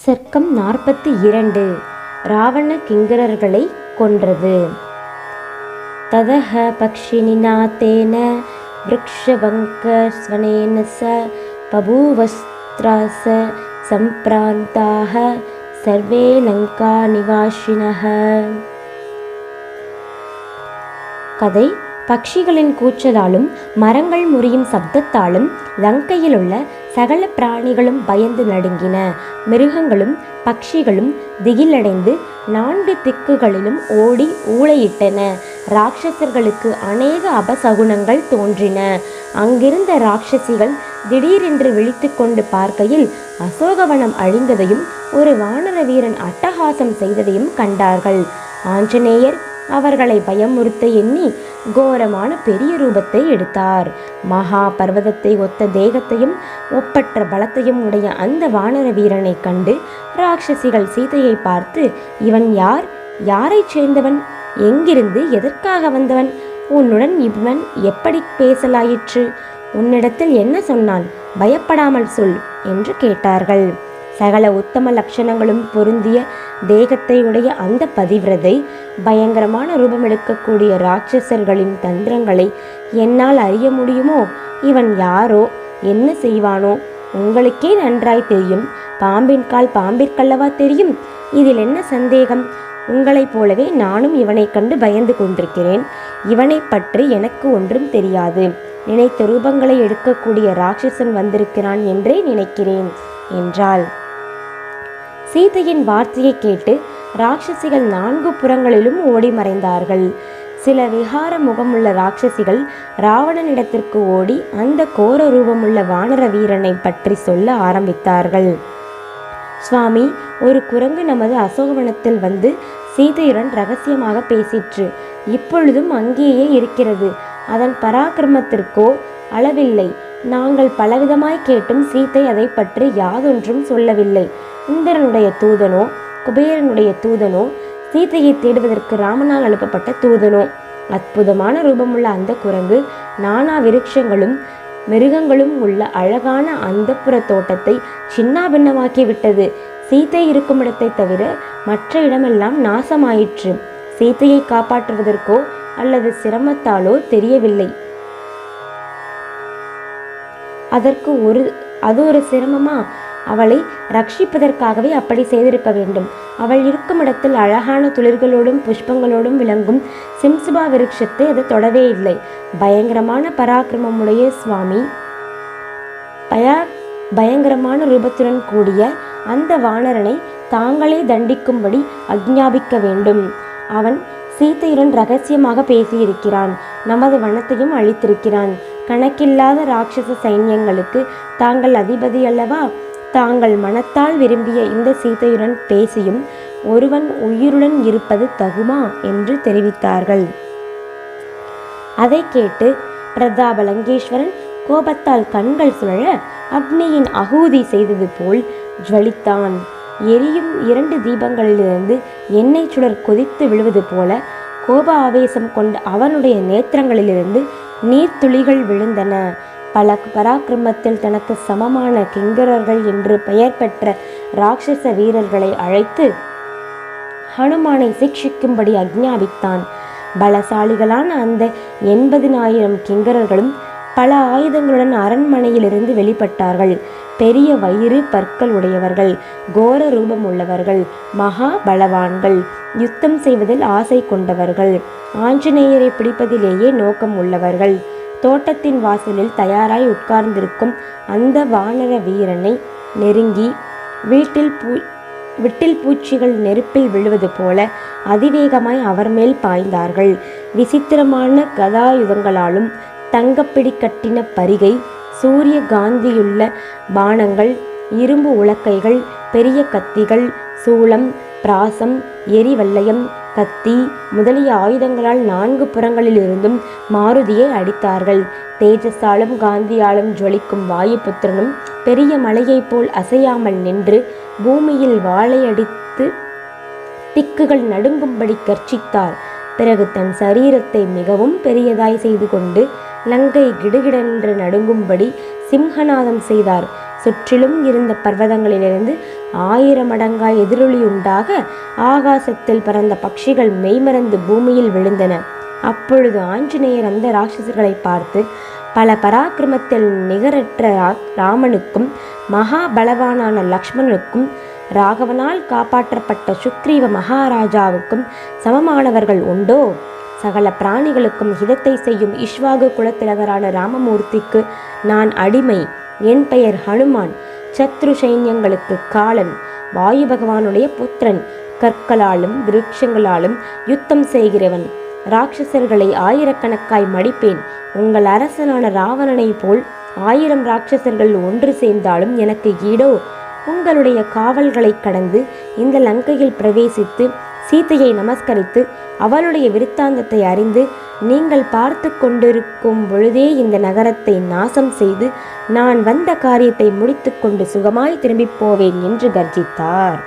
சர்க்கம் நாற்பத்தி இரண்டு. ராவண கிங்கரர்களை கொன்றது. ததக பக்ஷினினா தேன விரக்ஷபங்கஸ்வனேன ச பபூவஸ்திராச சம்பிராந்தாக சர்வே லங்கா நிவாசினக கதை பட்சிகளின் கூச்சலாலும் மரங்கள் முறியும் சப்தத்தாலும் லங்கையில் உள்ள சகல பிராணிகளும் பயந்து நடுங்கின. மிருகங்களும் பட்சிகளும் திகிலடைந்து நான்கு திக்குகளிலும் ஓடி ஊளையிட்டன. ராட்சசர்களுக்கு அநேக அபசகுனங்கள் தோன்றின. அங்கிருந்த ராட்சசிகள் திடீரென்று விழித்து கொண்டு பார்க்கையில் அசோகவனம் அழிந்ததையும் ஒரு வானர வீரன் அட்டகாசம் செய்ததையும் கண்டார்கள். ஆஞ்சநேயர் அவர்களை பயமுறுத்த எண்ணி கோரமான பெரிய ரூபத்தை எடுத்தார். மகா பர்வதத்தை ஒத்த தேகத்தையும் ஒப்பற்ற பலத்தையும் உடைய அந்த வானர வீரனை கண்டு ராட்சசிகள் சீதையை பார்த்து இவன் யார்? யாரைச் சேர்ந்தவன்? எங்கிருந்து எதற்காக வந்தவன்? உன்னுடன் இவன் எப்படி பேசலாயிற்று? உன்னிடத்தில் என்ன சொன்னான்? பயப்படாமல் சொல் என்று கேட்டார்கள். சகல உத்தம லட்சணங்களும் பொருந்திய தேகத்தை உடைய அந்த பதிவிரதை பயங்கரமான ரூபம் எடுக்கக்கூடிய ராட்சசர்களின் தந்திரங்களை என்னால் அறிய முடியுமோ? இவன் யாரோ? என்ன செய்வானோ? உங்களுக்கே நன்றாய் தெரியும். பாம்பின் கால் பாம்பிற்கல்லவா தெரியும்? இதில் என்ன சந்தேகம்? உங்களைப் போலவே நானும் இவனை கண்டு பயந்து கொண்டிருக்கிறேன். இவனை பற்றி எனக்கு ஒன்றும் தெரியாது. நினைத்த ரூபங்களை எடுக்கக்கூடிய ராட்சசன் வந்திருக்கிறான் என்றே நினைக்கிறேன் என்றாள். சீதையின் வார்த்தையை கேட்டு ராட்சசிகள் நான்கு புறங்களிலும் ஓடி மறைந்தார்கள் சில விகார முகமுள்ள ராட்சசிகள் ராவணனிடத்திற்கு ஓடி அந்த கோர ரூபமுள்ள வானர வீரனை பற்றி சொல்ல ஆரம்பித்தார்கள். சுவாமி ஒரு குரங்கு நமது அசோகவனத்தில் வந்து சீதையுடன் ரகசியமாக பேசிற்று. இப்பொழுதும் அங்கேயே இருக்கிறது. அதன் பராக்கிரமத்திற்கோ அளவில்லை. நாங்கள் பலவிதமாய் கேட்டும் சீதை அதை பற்றி யாதொன்றும் சொல்லவில்லை. இந்திரனுடைய தூதனோ குபேரனுடைய தூதனோ சீதையை தேடுவதற்கு ராமனால் அனுப்பப்பட்ட தூதனோ அற்புதமான ரூபமுள்ள அந்த குரங்கு நானா விருட்சங்களும் மிருகங்களும் உள்ள அழகான அந்தப்புற தோட்டத்தை சின்னாபின்னமாக்கி விட்டது சீதை இருக்கும் இடத்தை தவிர மற்ற இடமெல்லாம் நாசமாயிற்று. சீதையை காப்பாற்றுவதற்கோ அல்லது சிரமத்தாலோ தெரியவில்லை. அதற்கு ஒரு அது ஒரு சிரமமா? அவளை ரட்சிப்பதற்காகவே அப்படி செய்திருக்க வேண்டும். அவள் இருக்கும் இடத்தில் அழகான துளிர்களோடும் புஷ்பங்களோடும் விளங்கும் சிம்சுபா விருட்சத்தை அது தொடவே இல்லை. பயங்கரமான பராக்கிரமமுடைய சுவாமி பயா பயங்கரமான ரூபத்துடன் கூடிய அந்த வானரனை தாங்களே தண்டிக்கும்படி அஜ்ஞாபிக்க வேண்டும். அவன் சீத்தையுடன் ரகசியமாக பேசியிருக்கிறான். நமது வனத்தையும் அழித்திருக்கிறான். கணக்கில்லாத ராட்சச சைன்யங்களுக்கு தாங்கள் அதிபதி அல்லவா? தாங்கள் மனத்தால் விரும்பிய இந்த சீதையுடன் பேசியும் ஒருவன் உயிருடன் இருப்பது தகுமா என்று தெரிவித்தார்கள். அதை கேட்டு பிரதாப லங்கேஸ்வரன் கோபத்தால் கண்கள் சுழல அக்னியின் அகூதி செய்தது போல் ஜுவலித்தான் எரியும் இரண்டு தீபங்களிலிருந்து எண்ணெய் சுடர் கொதித்து விழுவது போல கோப ஆவேசம் கொண்ட அவனுடைய நேத்திரங்களிலிருந்து நீர்த்துளிகள் விழுந்தன. பல பராக்கிரமத்தில் தனக்கு சமமான கிங்கரர்கள் என்று பெயர் பெற்ற ராட்சச வீரர்களை அழைத்து ஹனுமானை சிக்ஷிக்கும்படி அஜ்ஞாபித்தான் பலசாலிகளான அந்த எண்பதினாயிரம் கிங்கரர்களும் பல ஆயுதங்களுடன் அரண்மனையிலிருந்து வெளிப்பட்டார்கள். பெரிய வயிறு பற்கள் உடையவர்கள் கோர ரூபம் உள்ளவர்கள் மகா பலவான்கள் யுத்தம் செய்வதில் ஆசை கொண்டவர்கள் ஆஞ்சநேயரை பிடிப்பதிலேயே நோக்கம் உள்ளவர்கள். தோட்டத்தின் வாசலில் தயாராய் உட்கார்ந்திருக்கும் அந்த வானர வீரனை நெருங்கி வீட்டில் பூ விட்டில் பூச்சிகள் நெருப்பில் விழுவது போல அதிவேகமாய் அவர் மேல் பாய்ந்தார்கள். விசித்திரமான கதாயுதங்களாலும் தங்கப்பிடி கட்டின பரிகை சூரிய காந்தியுள்ள பானங்கள் இரும்பு உலக்கைகள் பெரிய கத்திகள் சூளம் பிராசம் எரிவல்லையம் கத்தி முதலிய ஆயுதங்களால் நான்கு புறங்களிலிருந்தும் மாருதியை அடித்தார்கள். தேஜஸாலும் காந்தியாலும் ஜொலிக்கும் வாயுபுத்திரனும் பெரிய மலையைப் போல் அசையாமல் நின்று பூமியில் வாழையடித்து திக்குகள் நடுங்கும்படி கர்ச்சித்தார். பிறகு தன் சரீரத்தை மிகவும் பெரியதாய் செய்து கொண்டு லங்கை கிடுகிடென்று நடுங்கும்படி சிம்ஹநாதம் செய்தார். சுற்றிலும் இருந்த பர்வதங்களிலிருந்து ஆயிரம் மடங்காய் எதிரொலி உண்டாக ஆகாசத்தில் பறந்த பட்சிகள் மெய்மறந்து பூமியில் விழுந்தன. அப்பொழுது ஆஞ்சநேயர் அந்த ராட்சசர்களை பார்த்து பல பராக்கிரமத்தில் நிகரற்ற ரா- ராமனுக்கும் மகாபலவானான லக்ஷ்மணனுக்கும் ராகவனால் காப்பாற்றப்பட்ட சுக்ரீவ மகாராஜாவுக்கும் சமமானவர்கள் உண்டோ? சகல பிராணிகளுக்கும் ஹிதத்தை செய்யும் இஷ்வாகு குலத்திலகரான ராமமூர்த்திக்கு நான் அடிமை. என் பெயர் ஹனுமான். சத்ரு சைன்யங்களுக்கு காலன். வாயு பகவானுடைய புத்திரன். கற்களாலும் விருட்சங்களாலும் யுத்தம் செய்கிறவன். ராட்சசர்களை ஆயிரக்கணக்காய் மடிப்பேன். உங்கள் அரசனான ராவணனைப் போல் ஆயிரம் ராட்சசர்கள் ஒன்று சேர்ந்தாலும் எனக்கு ஈடோ? உங்களுடைய காவல்களை கடந்து இந்த லங்கையில் பிரவேசித்து சீதையை நமஸ்கரித்து அவளுடைய விருத்தாந்தத்தை அறிந்து நீங்கள் பார்த்து கொண்டிருக்கும் பொழுதே இந்த நகரத்தை நாசம் செய்து நான் வந்த காரியத்தை முடித்துக்கொண்டு சுகமாய் திரும்பிப் போவேன் என்று கர்ஜித்தார்.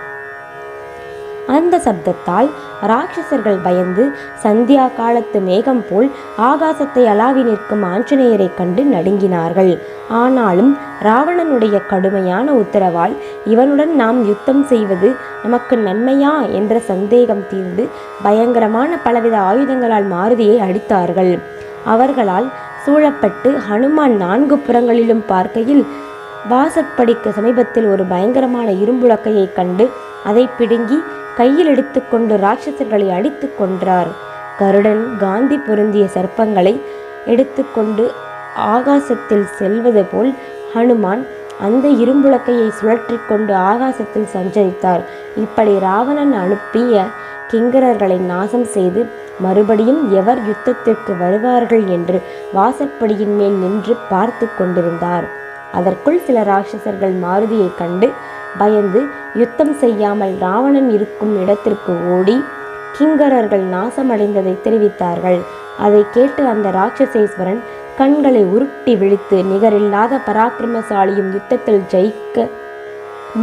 அந்த சப்தத்தால் ராட்சசர்கள் பயந்து சந்தியா காலத்து மேகம் போல் ஆகாசத்தை அலாவி நிற்கும் ஆஞ்சநேயரைக் கண்டு நடுங்கினார்கள். ஆனாலும் ராவணனுடைய கடுமையான உத்தரவால் இவனுடன் நாம் யுத்தம் செய்வது நமக்கு நன்மையா என்ற சந்தேகம் தீர்ந்து பயங்கரமான பலவித ஆயுதங்களால் மாருதியை அடித்தார்கள். அவர்களால் சூழப்பட்டு ஹனுமான் நான்கு புறங்களிலும் பார்க்கையில் வாசற்படிக்கு சமீபத்தில் ஒரு பயங்கரமான இரும்புலக்கையைக் கண்டு அதை பிடுங்கி கையில் எடுத்துக்கொண்டு ராட்சசர்களை அடித்து கொன்றார். கருடன் காந்தி பொருந்திய சர்ப்பங்களை எடுத்துக்கொண்டு ஆகாசத்தில் செல்வது போல் ஹனுமான் அந்த இரும்புலக்கையை சுழற்றி கொண்டு ஆகாசத்தில் சஞ்சரித்தார். இப்படி ராவணன் அனுப்பிய கிங்கரர்களை நாசம் செய்து மறுபடியும் எவர் யுத்தத்திற்கு வருவார்கள் என்று வாசற்படியின் மேல் நின்று பார்த்து கொண்டிருந்தார். அதற்குள் சில ராட்சசர்கள் மாருதியைக் கண்டு பயந்து யுத்தம் செய்யாமல் ராவணன் இருக்கும் இடத்திற்கு ஓடி கிங்கரர்கள் நாசமடைந்ததை தெரிவித்தார்கள். அதை கேட்டு அந்த ராட்சசேஸ்வரன் கண்களை உருட்டி விழித்து நிகரில்லாத பராக்கிரமசாலியும் யுத்தத்தில் ஜெயிக்க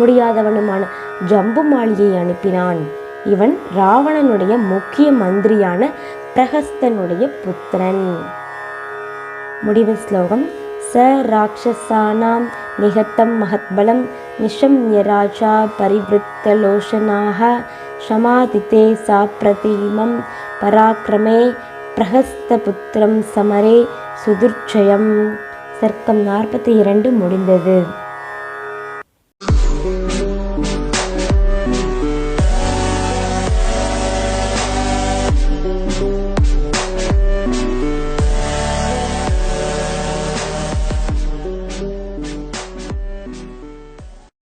முடியாதவனுமான ஜம்புமாலியை அனுப்பினான். இவன் ராவணனுடைய முக்கிய மந்திரியான பிரகஸ்தனுடைய புத்திரன். முடிவு ஸ்லோகம். ச ராட்சசானாம் நிகத்தம் மகத்பலம் நிஷம்யராஜா ராஜா பரிவృத்தலோஷனாக ஷமாதிதே பராக்கிரமே பிரஹஸ்தபுத்திரம் சமரே சுதுர்ச்சயம். சர்க்கம் நாற்பத்தி இரண்டு முடிந்தது.